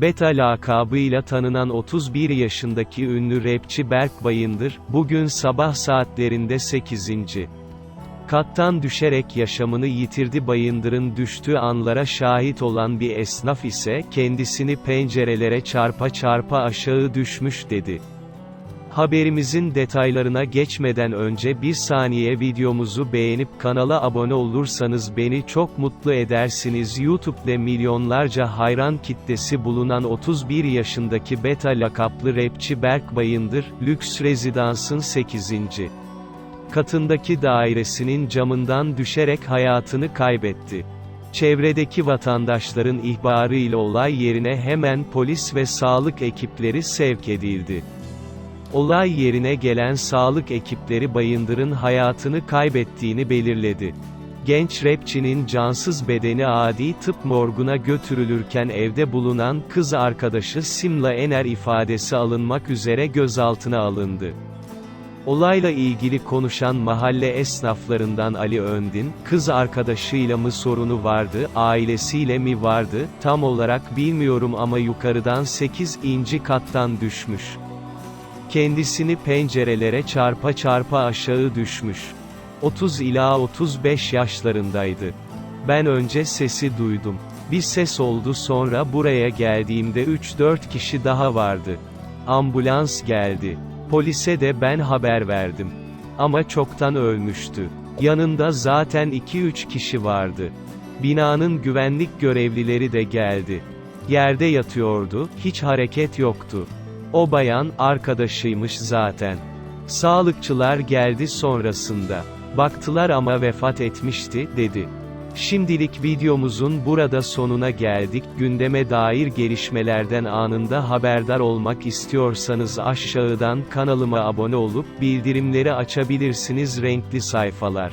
Beta lakabıyla tanınan 31 yaşındaki ünlü rapçi Berk Bayındır, bugün sabah saatlerinde 8. kattan düşerek yaşamını yitirdi Bayındır'ın düştüğü anlara şahit olan bir esnaf ise, kendisini pencerelere çarpa çarpa aşağı düşmüş dedi. Haberimizin detaylarına geçmeden önce bir saniye videomuzu beğenip kanala abone olursanız beni çok mutlu edersiniz. YouTube'de milyonlarca hayran kitlesi bulunan 31 yaşındaki beta lakaplı rapçi Berk Bayındır, lüks rezidansın 8. katındaki dairesinin camından düşerek hayatını kaybetti. Çevredeki vatandaşların ihbarıyla olay yerine hemen polis ve sağlık ekipleri sevk edildi. Olay yerine gelen sağlık ekipleri Bayındır'ın hayatını kaybettiğini belirledi. Genç rapçinin cansız bedeni adi tıp morguna götürülürken evde bulunan kız arkadaşı Simla Ener ifadesi alınmak üzere gözaltına alındı. Olayla ilgili konuşan mahalle esnaflarından Ali Öndin, kız arkadaşıyla mı sorunu vardı, ailesiyle mi vardı, tam olarak bilmiyorum ama yukarıdan 8. inci kattan düşmüş. Kendisini pencerelere çarpa çarpa aşağı düşmüş. 30 ila 35 yaşlarındaydı. Ben önce sesi duydum. Bir ses oldu sonra buraya geldiğimde 3-4 kişi daha vardı. Ambulans geldi. Polise de ben haber verdim. Ama çoktan ölmüştü. Yanında zaten 2-3 kişi vardı. Binanın güvenlik görevlileri de geldi. Yerde yatıyordu, hiç hareket yoktu. O bayan, arkadaşıymış zaten. Sağlıkçılar geldi sonrasında. Baktılar ama vefat etmişti, dedi. Şimdilik videomuzun burada sonuna geldik. Gündeme dair gelişmelerden anında haberdar olmak istiyorsanız aşağıdan kanalıma abone olup bildirimleri açabilirsiniz renkli sayfalar.